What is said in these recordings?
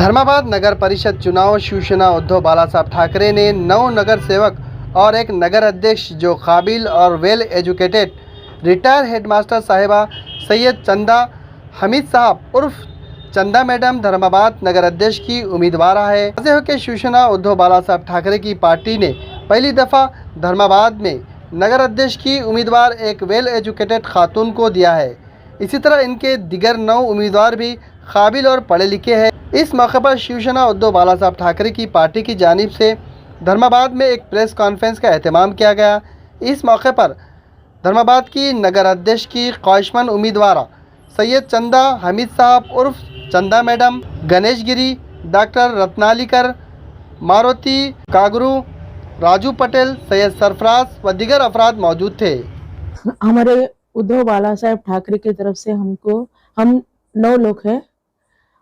धर्माबाद नगर परिषद चुनाव शिवसेना उद्धव बालासाहब ठाकरे ने नौ नगर सेवक और एक नगर अध्यक्ष, जो काबिल और वेल educated retired headmaster Sahiba Syed Chanda Hamid Sahab उर्फ़ Chanda madam Dharmabad नगर अध्यक्ष की उम्मीदवार है। ऐसे हो कि शिवसेना उद्धव बाला साहब ठाकरे की पार्टी ने पहली दफ़ा धर्माबाद में नगर अध्यक्ष की उम्मीदवार, एक वेल एजुकेटेड खातून को दिया है। इसी तरह इनके दिगर नौ उम्मीदवार भी काबिल और पढ़े लिखे हैं। इस मौके पर शिवसेना उद्धव बाला साहब ठाकरे की पार्टी की जानब से धर्माबाद में एक प्रेस कॉन्फ्रेंस का अहतमाम किया गया। इस मौके पर धर्माबाद की नगर अध्यक्ष की ख्वाहिशमंद उम्मीदवार सैयद चंदा हमीद साहब, उर्फ़ चंदा मैडम, गणेश गिरी, डॉक्टर रत्नालिकर, मारुति कागरू, राजू पटेल, सैयद सरफराज व दिगर अफराद मौजूद थे। हमारे उद्धव बाला साहेब ठाकरे की तरफ़ से हमको, हम नौ लोग हैं।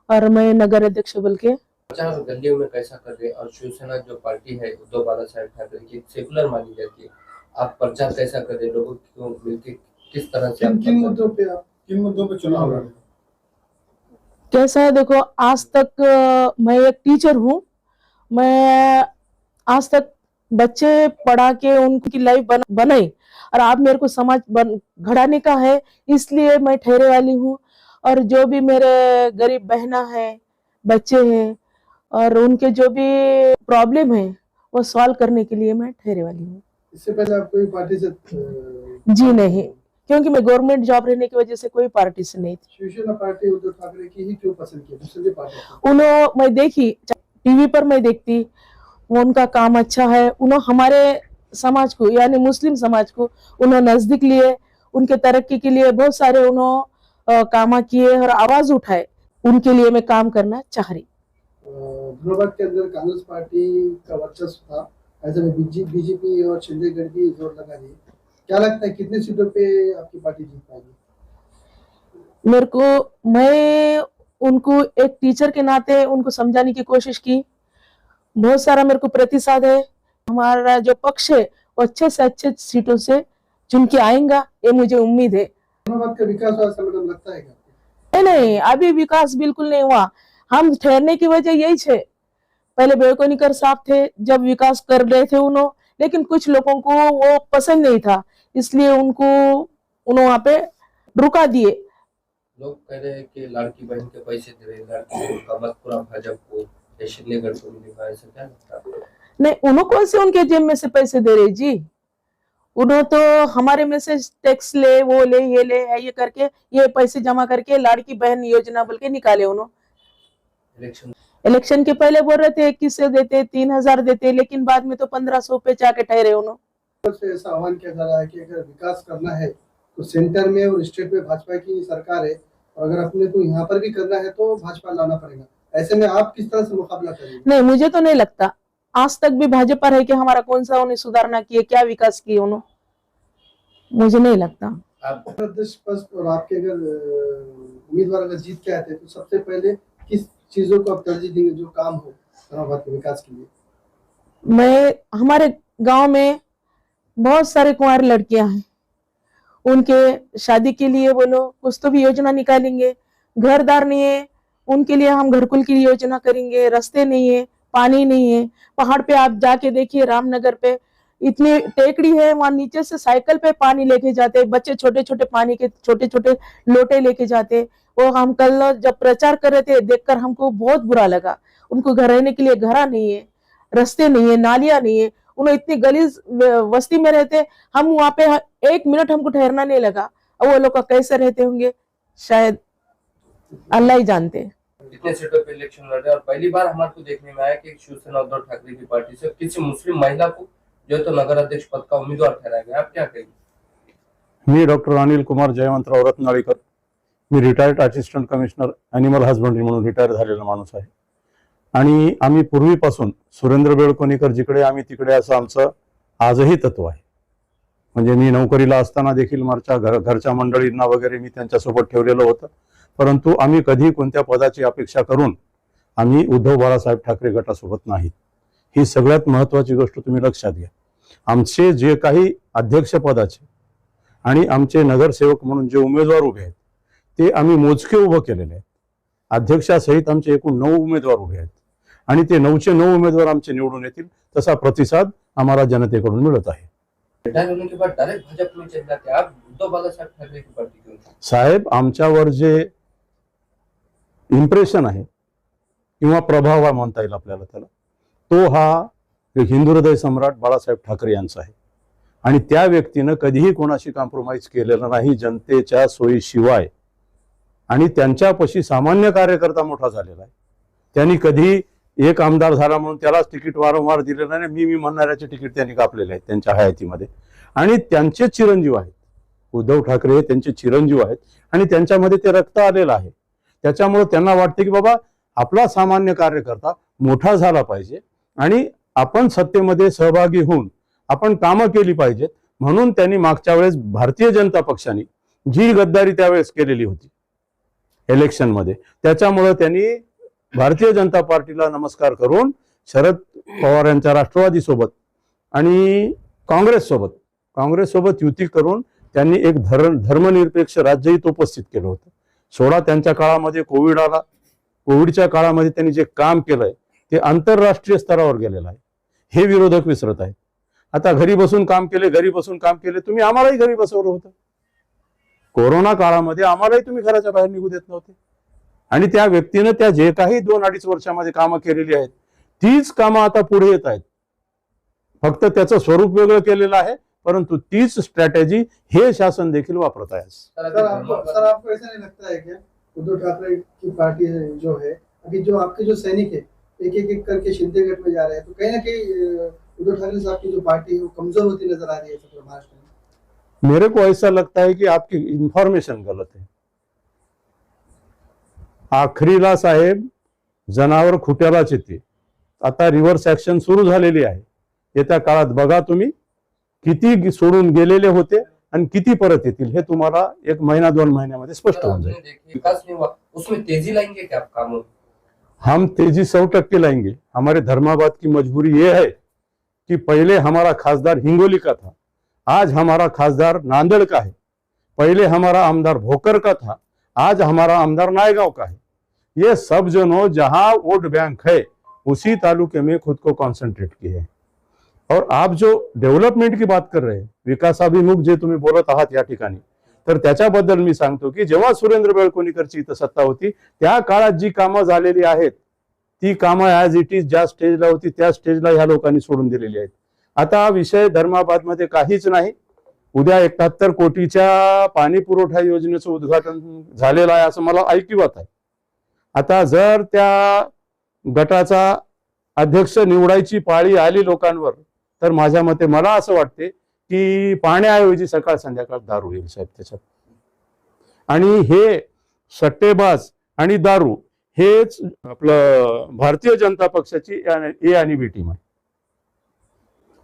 और मैं नगर अध्यक्ष बोल के। प्रचार गलियों में कैसा कर रहे और शिवसेना जो पार्टी है उद्धव बाला साहेब ठाकरे की सेकुलर मानी जाती है। आप प्रचार कैसा कर रहे लोगों को मिलके किस तरह से किन मुद्दों पे आप किन मुद्दों पे चुनाव लड़ रहे कैसा है देखो आज तक मैं एक टीचर हूँ। मैं आज तक बच्चे पढ़ा के उनकी लाइफ बन, बनाई। और आप मेरे को समाज बन घड़ाने का है इसलिए मैं ठहरे वाली हूँ। और जो भी मेरे गरीब बहना है बच्चे हैं और उनके जो भी प्रॉब्लम है वो सॉल्व करने के लिए मैं ठहरे वाली हूँ। इससे पहले आप कोई पार्टी से जी नहीं क्योंकि मैं गवर्नमेंट जॉब रहने की वजह से कोई पार्टी से नहीं थी। शिवसेना पार्टी उद्धव ठाकरे की ही क्यों पसंद की? दूसरी पार्टी को? उन्हों मैं देखी टीवी पर मैं देखती वो उनका काम अच्छा है उन्होंने हमारे समाज को यानी मुस्लिम समाज को उन्होंने नजदीक लिए उनके तरक्की के लिए बहुत सारे उन्होंने काम किए और आवाज़ उठाए उनके लिए मैं काम करना चाह रही। धनबाद के अंदर कांग्रेस पार्टी का वर्चस्व था ऐसे में बीजेपी और चंडीगढ़ की ज़ोर लगा रही क्या लगता है कितनी सीटों पे आपकी पार्टी जीत पाएगी? मेरे को मैं उनको एक टीचर के नाते उनको समझाने की कोशिश की। बहुत सारा मेरे को प्रतिसाद है। हमारा जो पक्ष है वो अच्छे से अच्छे सीटों से चुन के आएगा ये मुझे उम्मीद है। धनबाद का विकास हुआ ऐसा मैडम लगता है क्या? नहीं नहीं अभी विकास बिल्कुल नहीं हुआ। हम ठहरने की वजह यही है पहले बेकोनिकर साहब थे जब विकास कर रहे थे उन्होंने लेकिन कुछ लोगों को वो पसंद नहीं था। इसलिए उनको उन्होंने वहां पे रुका दिए। लोग कह रहे हैं कि लड़की बहन के पैसे दे रहे हैं लड़की को मत पूरा भाजपा को या शिवनेगढ़ को मिलेगा ऐसा क्या लगता? नहीं उन्होंने कौन से उनके जेब में से पैसे दे रहे जी। उन्होंने तो हमारे में से टैक्स ले वो ले ये ले ये करके ये पैसे जमा करके लाड़की बहन योजना बोल के निकाले उन्होंने इलेक्शन इलेक्शन के पहले बोल रहे थे इक्कीस सौ देते तीन हज़ार देते लेकिन बाद में तो पंद्रह सौ पे जाके ठहरे उन्होंने ऐसा आह्वान किया जा रहा है कि अगर विकास करना है तो सेंटर में और स्टेट में भाजपा की सरकार है और अगर अपने को यहाँ पर भी करना है तो भाजपा लाना पड़ेगा। ऐसे में आप किस तरह से मुकाबला करेंगे? नहीं मुझे तो नहीं लगता। आज तक भी भाजपा रह के हमारा कौन सा उन्हें सुधारना किए क्या विकास किए उन्होंने मुझे नहीं लगता। और आपके अगर उम्मीदवार अगर जीत के आते तो सबसे पहले किस चीज़ों को आप तरजीह देंगे जो काम हो के विकास के लिए? मैं हमारे गाँव में बहुत सारे कुंवारी लड़कियाँ हैं। उनके शादी के लिए बोलो कुछ तो भी योजना निकालेंगे। घरदार नहीं है उनके लिए हम घरकुल की योजना करेंगे रास्ते नहीं है। पानी नहीं है। पहाड़ पे आप जाके देखिए रामनगर पे। इतनी टेकड़ी है, वहाँ नीचे से साइकिल पे पानी लेके जाते बच्चे छोटे छोटे पानी के छोटे छोटे लोटे लेके जाते वो हम कल जब प्रचार कर रहे थे, देखकर हमको बहुत बुरा लगा। उनको घर रहने के लिए घरा नहीं है, रस्ते नहीं है, नालियाँ नहीं है। उन्हें इतनी गलीज वस्ती में रहते हम वहाँ पे एक मिनट हमको ठहरना नहीं लगा। और वो लोग कैसे रहते होंगे? शायद अल्लाह ही जानते हैं। कितने सीटों पर इलेक्शन लड़ रहे और पहली बार हमारे को देखने में आया कि शिवसेना उद्धव ठाकरे की पार्टी से किसी मुस्लिम महिला को जो है तो नगर अध्यक्ष पद का उम्मीदवार ठहराया गया। आप क्या कहेंगे? मी डॉक्टर अनिल कुमार जयवंतराव रत्नाळीकर मी retired assistant commissioner animal husbandry म्हणून रिटायर झालेला माणूस आहे. आणि आम्ही पूर्वीपासून सुरेंद्र बेळकोणीकर जिकडे आम्ही तिकडे असं आमचं आजही तत्व आहे. म्हणजे मी नोकरीला असताना देखील मारच्या घर घरच्या मंडळींना वगैरे मी त्यांच्यासोबत ठेवलेलं होतं. परंतु आम्ही कधी कोणत्या पदाची अपेक्षा करून आम्ही उद्धव बाळासाहेब ठाकरे गटासोबत नाहीत ही सगळ्यात महत्वाची गोष्ट तुम्ही लक्षात घ्या. आमचे जे काही अध्यक्षपदाचे आणि आमचे नगरसेवक म्हणून जे उमेदवार उभे आहेत ते आम्ही मोजके उभं केलेले आहेत. अध्यक्षासहित आमचे एकूण नऊ उमेदवार उभे आहेत. आणि ते नऊचे नऊ उमेदवार आमचे निवडून येतील तसा प्रतिसाद आम्हाला जनतेकडून मिळत आहे? साहेब आमच्यावर जे इम्प्रेशन आहे. किंवा प्रभाव हा म्हणता येईल आपल्याला त्याला. तो हा हिंदू हृदय सम्राट बाळासाहेब ठाकरे यांचा आहे. आणि त्या व्यक्तीनं कधीही कोणाशी कॉम्प्रोमाइज केलेलं नाही जनतेच्या सोयीशिवाय. आणि त्यांच्यापाशी सामान्य कार्यकर्ता मोठा झालेला आहे. त्यांनी कधी एक आमदार झाला म्हणून त्यालाच तिकीट वारंवार दिलेलं नाही. मी मी म्हणणाऱ्याचे तिकीट त्यांनी कापलेले आहेत त्यांच्या हयातीमध्ये. आणि त्यांचे चिरंजीव आहेत. उद्धव ठाकरे हे त्यांचे चिरंजीव आहेत. आणि त्यांच्यामध्ये ते रक्त आलेलं आहे. त्याच्यामुळे त्यांना वाटते की बाबा आपला सामान्य कार्यकर्ता मोठा झाला पाहिजे आणि आपण सत्तेमध्ये सहभागी होऊन आपण कामं केली पाहिजेत. म्हणून त्यांनी मागच्या वेळेस भारतीय जनता पक्षाने जी गद्दारी त्यावेळेस केलेली होती इलेक्शनमध्ये त्याच्यामुळं त्यांनी भारतीय जनता पार्टीला नमस्कार करून शरद पवार यांच्या राष्ट्रवादी सोबत आणि काँग्रेस सोबत काँग्रेस सोबत युती करून त्यांनी एक धर धर्मनिरपेक्ष राज्यही उपस्थित केलं होतं. सोळा त्यांच्या काळामध्ये कोविड आला. कोविडच्या काळामध्ये त्यांनी जे काम केलंय ते आंतरराष्ट्रीय स्तरावर गेलेलं आहे. हे विरोधक विसरत आहेत. आता घरी बसून काम केले घरी बसून काम केले तुम्ही आम्हालाही घरी बसवलं होतं. कोरोना काळामध्ये आम्हालाही तुम्ही घराच्या बाहेर निघू देत नव्हते. आणि त्या व्यक्तीनं त्या जे काही दोन अडीच वर्षामध्ये कामं केलेली आहेत तीच कामं आता पुढे येत आहेत. फक्त त्याचं स्वरूप वेगळं केलेलं आहे परंतु तीच स्ट्रॅटेजी हे शासन देखील वापरत आहे. है उद्धव ठाकरे की पार्टी जो है अभी जो आपके जो सैनिक है एक एक एक करके शिंदेगढ़ में जा रहे हैं तो कहीं ना कहीं उद्धव ठाकरे साहब की जो पार्टी है वो कमजोर होती नजर आ रही है महाराष्ट्र में। मेरे को ऐसा लगता है कि आपकी इंफॉर्मेशन गलत है। आखरीला साहेब जनावर खुट्यालाच येते आता रिव्हर्स ऍक्शन सुरू झालेली आहे. येत्या काळात बघा तुम्ही. किती सोडून गेलेले होते आणि किती परत येतील हे तुम्हाला एक महिना दोन महिन्यामध्ये स्पष्ट होऊन जाईल? हम तेज़ी सौ टक्के लाएँगे. हमारे धर्माबाद की मजबूरी ये है कि पहले हमारा खासदार हिंगोली का था आज हमारा खासदार नांदेड़ का है। पहले हमारा आमदार भोकर का था आज हमारा आमदार नायगांव का है। ये सब जनों जहाँ वोट बैंक है उसी तालुके में खुद को कॉन्सेंट्रेट किए हैं। और आप जो डेव्हलपमेंट की बात कर रहे विकासाभिमुख जे तुम्ही बोलत आहात या ठिकाणी तर त्याच्याबद्दल मी सांगतो की जेव्हा सुरेंद्र बेळकोणीकरची इथं सत्ता होती त्या काळात जी कामं झालेली आहेत ती कामं ॲज इट इज ज्या स्टेजला होती त्या स्टेजला ह्या लोकांनी सोडून दिलेली आहेत. आता हा विषय धर्माबादमध्ये काहीच नाही. उद्या एकाहत्तर कोटीच्या पाणी पुरवठा योजनेचं उद्घाटन झालेलं आहे असं मला ऐकिवात आहे. आता जर त्या गटाचा अध्यक्ष निवडायची पाळी आली लोकांवर तर माझ्या मते मला असं वाटते की पाण्याऐवजी सकाळ संध्याकाळ दारू येईल साहेब त्याच्यात. आणि हे सट्टेबाज आणि दारू हेच आपलं भारतीय जनता पक्षाची ए आणि बी टीम आहे.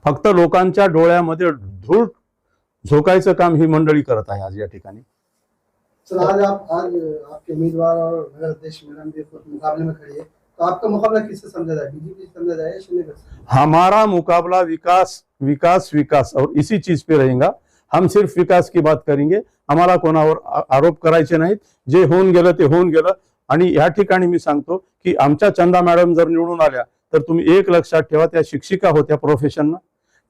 फक्त लोकांच्या डोळ्यामध्ये धूळ झोकायचं काम ही मंडळी करत आहे आज या ठिकाणी. आज आप आज आपके उम्मीदवार और नगर अध्यक्ष मैडम मुकाबले में खड़ी है। तो आपका मुकाबला किससे समझा जाए? बीजेपी समझा जाए या हमारा मुकाबला विकास विकास विकास और इसी चीज पे रहेगा। हम सिर्फ विकास की बात करेंगे। आम्हाला कोणावर आरोप करायचे नाहीत। जे होऊन गेलं ते होऊन गेलं. आणि या ठिकाणी मी सांगतो की आमच्या चंदा मॅडम जर निवडून आल्या तर तुम्ही एक लक्षात ठेवा त्या शिक्षिका होत्या प्रोफेशननं.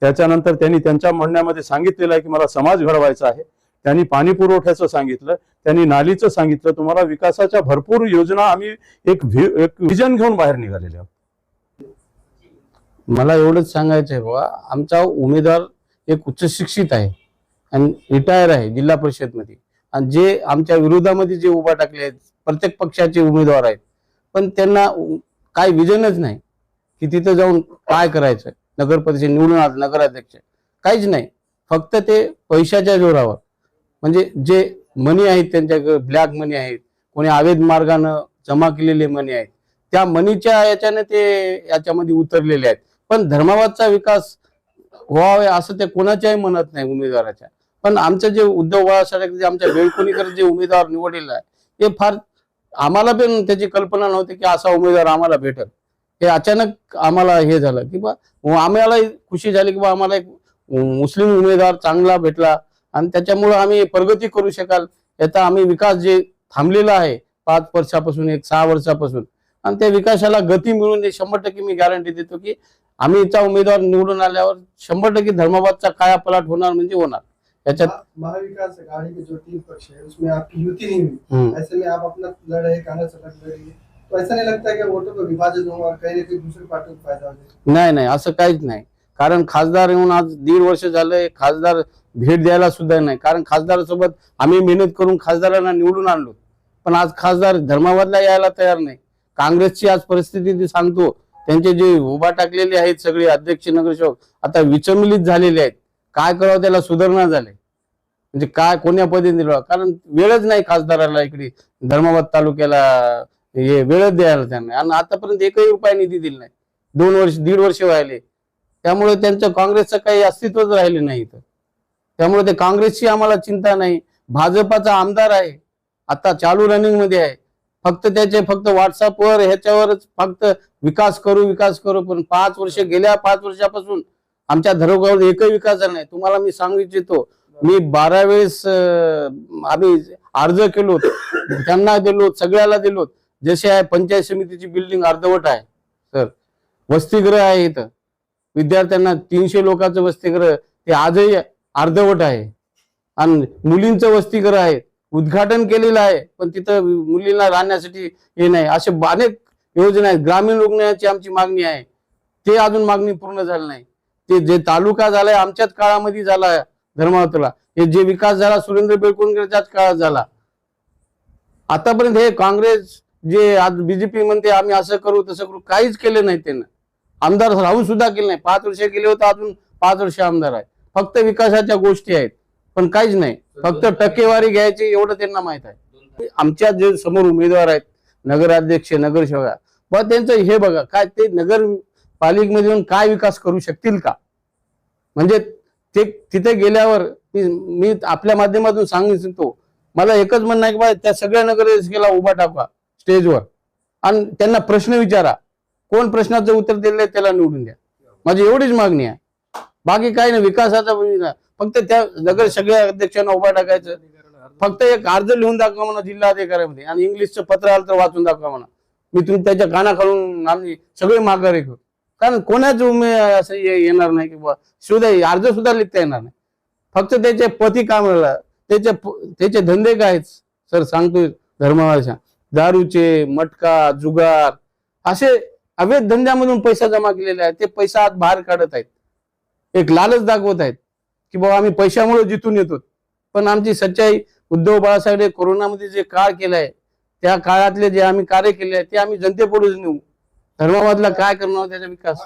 त्याच्यानंतर त्यांनी त्यांच्या म्हणण्यामध्ये सांगितलेलं आहे की मला समाज घडवायचा आहे. त्यांनी पाणी पुरवठ्याचं सांगितलं. त्यांनी नालीचं सांगितलं तुम्हाला विकासाच्या भरपूर योजना आम्ही एक व्हि- एक विजन घेऊन बाहेर निघालेले आहोत. मला एवढंच सांगायचं आहे बाबा आमचा उमेदवार एक उच्च शिक्षित आहे आणि रिटायर आहे जिल्हा परिषदमध्ये. आणि जे आमच्या विरोधामध्ये जे उभा टाकले आहेत प्रत्येक पक्षाचे उमेदवार आहेत पण त्यांना काय विजनच नाही की तिथं जाऊन काय करायचं. नगर परिषद निवडून आलं नगराध्यक्ष. काहीच नाही. फक्त ते पैशाच्या जोरावर. म्हणजे जे मनी आहेत त्यांच्याकडे ब्लॅक मनी आहेत. कोणी अवैध मार्गानं जमा केलेले मनी आहेत. त्या मनीच्या याच्याने ते याच्यामध्ये उतरलेले आहेत. पण धर्माबादचा विकास व्हावे असं ते कोणाच्याही म्हणत नाही उमेदवाराच्या. पण आमचं जे उद्धव बाळासाहेब आमच्या बेळकुणीकर जे उमेदवार निवडलेला आहे ते फार आम्हाला पण त्याची कल्पना नव्हती की असा उमेदवार आम्हाला भेटल. हे अचानक आम्हाला हे झालं की बा आम्हाला खुशी झाली की बा आम्हाला एक मुस्लिम उमेदवार चांगला भेटला. आणि त्याच्यामुळं आम्ही प्रगती करू शकाल. याचा आम्ही विकास जे थांबलेला आहे पाच वर्षापासून एक सहा वर्षापासून आणि त्या विकासाला गती मिळून शंभर टक्के मी गॅरंटी देतो की आम्हीचा उमेदवार निवडून आल्यावर शंभर टक्के धर्माबादचा काया पलट होणार म्हणजे होणार. याच्यात महा- महाविकास आघाड़ी के जो तीन पक्ष है उसमें आपकी युति नहीं हुई. ऐसे में आप अपना लड़ रहे कांग्रेस से लड़ रही है तो ऐसा नहीं लगता है कि वोटों का विभाजन होगा कहीं ना कहीं दूसरी पार्टी को फायदा हो जाए नाही नाही असं काहीच नाही. कारण खासदार येऊन आज दीड वर्ष झालंय खासदार भेट द्यायला सुद्धा नाही. कारण खासदारासोबत आम्ही मेहनत करून खासदारांना निवडून आणलो. पण आज खासदार धर्माबादला यायला तयार नाही. काँग्रेसची आज परिस्थिती सांगतो. त्यांचे जे उभा टाकलेले आहेत सगळे अध्यक्ष नगरसेवक आता विचमिलित झालेले आहेत. काय करावं त्याला सुधारणा झाले. म्हणजे काय कोण्या पद्धतीने दिलं कारण वेळच नाही खासदाराला इकडे. धर्माबाद तालुक्याला हे वेळच द्यायला त्यांना. आणि आतापर्यंत एकही रुपया निधी दिला नाही. दोन वर्ष दीड वर्ष व्हायले. त्यामुळे त्यांचं काँग्रेसचं काही अस्तित्वच राहिले नाही इथं. त्यामुळे ते काँग्रेसची आम्हाला चिंता नाही. भाजपाचा आमदार आहे. आता चालू रनिंगमध्ये आहे. फक्त त्याचे फक्त व्हॉट्सअपवर ह्याच्यावरच फक्त विकास करू विकास करू. पण पाच वर्ष गेल्या पाच वर्षापासून आमच्या धरोगावर एकही विकास झाला नाही. तुम्हाला मी सांगू इच्छितो मी बारा वेळेस आम्ही अर्ज केलो त्यांना दिलो सगळ्याला दिलो जसे आहे पंचायत समितीची बिल्डिंग अर्धवट आहे. सर वसतिगृह आहे इथं. विद्यार्थ्यांना तीनशे लोकांचं वसतिगृह. ते आजही अर्धवट आहे. आणि मुलींचं वस्तीकर आहे. उद्घाटन केलेलं आहे पण तिथं मुलींना राहण्यासाठी हे नाही. असे अनेक योजना आहेत. ग्रामीण रुग्णालयाची आमची मागणी आहे. ते अजून मागणी पूर्ण झाली नाही. ते जे तालुका झालाय आमच्याच काळामध्ये झाला धर्मावतला. हे जे विकास झाला सुरेंद्र बेळकुणकरच्याच काळात झाला. आतापर्यंत हे काँग्रेस जे आज बीजेपी म्हणते आम्ही असं करू तसं करू. काहीच केलं नाही त्यांना. आमदार राहून सुद्धा केलं नाही. पाच वर्ष केले होते अजून पाच वर्ष आमदार आहे फक्त विकासाच्या गोष्टी आहेत. पण काहीच नाही. फक्त टक्केवारी घ्यायची एवढं त्यांना माहीत आहे. आमच्या जे समोर उमेदवार आहेत नगराध्यक्ष नगरसेवक बा त्यांचं हे बघा काय ते नगर पालिकेमध्ये येऊन काय विकास करू शकतील का? म्हणजे ते तिथे गेल्यावर मी आपल्या माध्यमातून सांगू शकतो मला एकच म्हणणं आहे की बा त्या सगळ्या नगरसेवकाला उभा टाका स्टेजवर. आणि त्यांना प्रश्न विचारा. कोण प्रश्नाचं उत्तर दिलंय त्याला निवडून द्या. माझी एवढीच मागणी आहे. बाकी काही नाही विकासाचा फक्त त्या नगर सगळ्या अध्यक्षांना उभा टाकायचं. फक्त एक अर्ज लिहून दाखवा म्हणा जिल्हाधिकाऱ्यामध्ये आणि इंग्लिशचं पत्र आलं तर वाचून दाखवा म्हणा. मी तुम्ही त्याच्या कानाखालून आम्ही सगळे माघारी करू कारण कोणाच उमे असं येणार नाही की सुद्धा अर्ज सुद्धा लिहिता येणार नाही. फक्त त्याचे पती कामाला त्याचे त्याचे धंदे काय आहेत? सर सांगतोय धर्मवाशा दारूचे मटका जुगार असे अवैध धंद्यामधून पैसा जमा केलेला आहे. ते पैसा आज बाहेर काढत आहेत. एक लालच दाखवत आहेत की बाबा आम्ही पैशामुळे जिथून येतो. पण आमची सच्चाई उद्धव बाळासाहेब कोरोनामध्ये जे काळ केलाय त्या काळातले जे आम्ही कार्य केले आहे ते आम्ही जनतेपुढे नेऊ. धर्माबादला काय करणार त्याचा विकास?